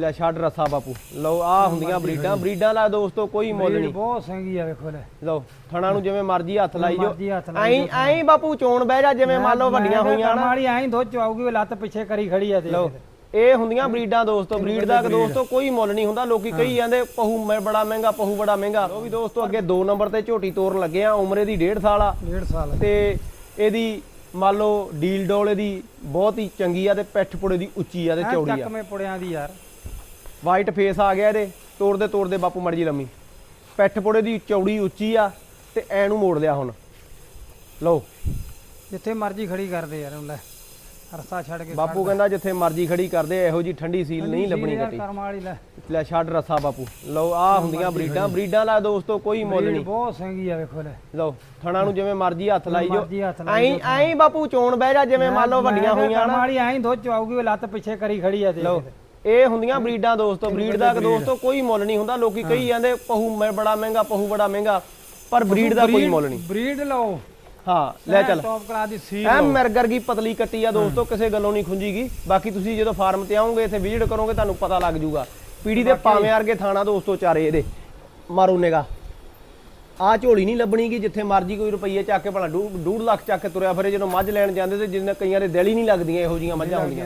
ਲੈ ਛੱਡ ਰੱਸਾ ਬਾਪੂ। ਲਓ ਆ ਹੁੰਦੀਆਂ ਬਰੀਡਾਂ। ਬਰੀਡਾਂ ਦਾ ਦੋਸਤੋ ਕੋਈ ਮੁੱਲ ਨਹੀਂ। ਬਹੁਤ ਸੰਗੀ ਆ ਵੇਖੋ ਲੈ। ਲਓ ਥਣਾ ਨੂੰ ਜਿਵੇਂ ਮਰਜ਼ੀ ਹੱਥ ਲਾਈ ਜੋ ਐਂ ਐਂ ਬਾਪੂ ਚੋਣ ਬਹਿ ਜਾ ਜਿਵੇਂ ਮੰਨ ਲਓ ਵੱਡੀਆਂ ਹੋਈਆਂ ਨਾ। ਵਾਲੀ ਐਂ ਦੁੱਧ ਚਵਾਉਗੀ ਲੱਤ ਪਿੱਛੇ ਕਰੀ ਖੜੀ ਆ ਲਓ ਦੇਖ ਇਹ ਹੁੰਦੀਆਂ ਬਰੀਡਾਂ ਦੋਸਤੋ। ਬਰੀਡ ਦਾ ਦੋਸਤੋ ਕੋਈ ਮੁੱਲ ਨਹੀਂ ਹੁੰਦਾ। ਲੋਕੀ ਕਹੀ ਜਾਂਦੇ ਪਹੂ ਮੈਂ ਬੜਾ ਮਹਿੰਗਾ ਪਹੂ ਬੜਾ ਮਹਿੰਗਾ। ਉਹ ਵੀ ਦੋਸਤੋ ਅੱਗੇ 2 ਨੰਬਰ ਤੇ ਝੋਟੀ ਤੋਰਨ ਲੱਗੇ ਆ ਉਮਰੇ ਦੀ 1.5 ਸਾਲ ਆ। ਡੇਢ ਸਾਲ ਤੇ ਇਹਦੀ ਮੰਨ ਲਓ ਡੀਲ ਡੋਲ ਇਹਦੀ ਬਹੁਤ ਹੀ ਚੰਗੀ ਆ ਤੇ ਪਿੱਠ ਪੁੜੇ ਦੀ ਉੱਚੀ ਆ ਤੇ ਚੌੜੀ ਆ। ਚੱਕਵੇਂ ਪੁੜਿਆਂ ਦੀ ਯਾਰ। ਵਾਈਟ ਫੇਸ ਆ ਗਿਆ ਇਹਦੇ। ਤੋੜਦੇ ਤੋੜਦੇ ਬਾਪੂ ਮਰਜ਼ੀ ਲੰਮੀ। ਪਿੱਠ ਪੁੜੇ ਦੀ ਚੌੜੀ ਉੱਚੀ ਆ ਤੇ ਐ ਨੂੰ ਮੋੜ ਲਿਆ ਹੁਣ। ਲਓ। ਜਿੱਥੇ ਮਰਜ਼ੀ ਖੜੀ ਕਰਦੇ ਯਾਰ ਉਹਨੂੰ ਲੈ ਰਸਾ ਛੱਡ ਕੇ ਬਾਪੂ ਕਹਿੰਦਾ ਜਿੱਥੇ ਮਰਜ਼ੀ ਖੜੀ ਕਰਦੇ ਇਹੋ ਜੀ ਠੰਡੀ ਸੀਲ ਨਹੀਂ ਲੱਭਣੀ ਕਰਮ ਵਾਲੀ ਲੈ। ਲੈ ਛੱਡ ਰੱਸਾ ਬਾਪੂ। ਲਓ ਆ ਹੁੰਦੀਆਂ ਬਰੀਡਾਂ। ਬਰੀਡਾਂ ਦਾ ਦੋਸਤੋ ਕੋਈ ਮੁੱਲ ਨਹੀਂ। ਬਹੁਤ ਸੰਗੀ ਆ ਵੇਖੋ ਲੈ। ਲਓ ਥਣਾ ਨੂੰ ਜਿਵੇਂ ਮਰਜ਼ੀ ਹੱਥ ਲਾਈ ਜੋ ਐਂ ਐਂ ਬਾਪੂ ਚੋਣ ਬਹਿ ਜਾ ਜਿਵੇਂ ਮੰਨ ਲਓ ਵੱਡੀਆਂ ਹੋਈਆਂ ਕਰਮ ਨਾ ਵਾਲੀ ਐਂ ਦੁੱਧ ਚਵਾਉਗੀ ਲੱਤ ਪਿੱਛੇ ਕਰੀ ਖੜੀ ਆ ਲਓ। ਦੇਖ ਇਹ ਹੁੰਦੀਆਂ ਬਰੀਡਾਂ ਦੋਸਤੋ ਬਰੀਡ ਦਾ ਦੋਸਤੋ ਕੋਈ ਮੁੱਲ ਨਹੀਂ ਹੁੰਦਾ। ਲੋਕੀ ਕਹੀ ਜਾਂਦੇ ਪਹੂ ਮੈਂ ਬੜਾ ਮਹਿੰਗਾ ਪਹੂ ਬੜਾ ਮਹਿੰਗਾ ਪਰ ਬਰੀਡ ਦਾ ਕੋਈ ਮੁੱਲ ਨਹੀਂ। ਬਰੀਡ ਲਓ। ਹਾਂ ਲੈ ਚੱਲ। ਟੌਪ ਕਲਾਸ ਦੀ ਸੀ ਐ ਮਿਰਗਰ ਕੀ ਪਤਲੀ ਕੱਟੀ ਆ ਦੋਸਤੋ ਕਿਸੇ ਗੱਲੋਂ ਨਹੀਂ ਖੁੰਜੀਗੀ ਬਾਕੀ ਤੁਸੀਂ ਜਦੋਂ ਫਾਰਮ ਤੇ ਆਓਗੇ ਇੱਥੇ ਵਿਜ਼ਿਟ ਕਰੋਗੇ ਤੁਹਾਨੂੰ ਪਤਾ ਲੱਗ ਜਾਊਗਾ ਪੀੜੀ ਦੇ ਪਾਵੇਂ ਵਰਗੇ ਥਾਣਾ ਦੋਸਤੋ ਚਾਰੇ ਇਹਦੇ। ਮਾਰੂ ਨੇਗਾ ਆ ਝੋਲੀ ਨਹੀਂ ਲੱਭਣੀਗੀ ਜਿੱਥੇ ਮਰਜ਼ੀ ਕੋਈ ਰੁਪਈਏ ਚੱਕ ਕੇ ਭਲਾ 2.5 ਲੱਖ ਚੱਕ ਕੇ ਤੁਰਿਆ ਫਿਰੇ ਜਦੋਂ ਮੱਝ ਲੈਣ ਜਾਂਦੇ ਤੇ ਜਿੰਨੇ ਕਈਆਂ ਦੇ ਦਿਲ ਹੀ ਨਹੀਂ ਲੱਗਦੀਆਂ ਇਹੋ ਜੀਆਂ ਮੱਝਾਂ ਹੁੰਦੀਆਂ।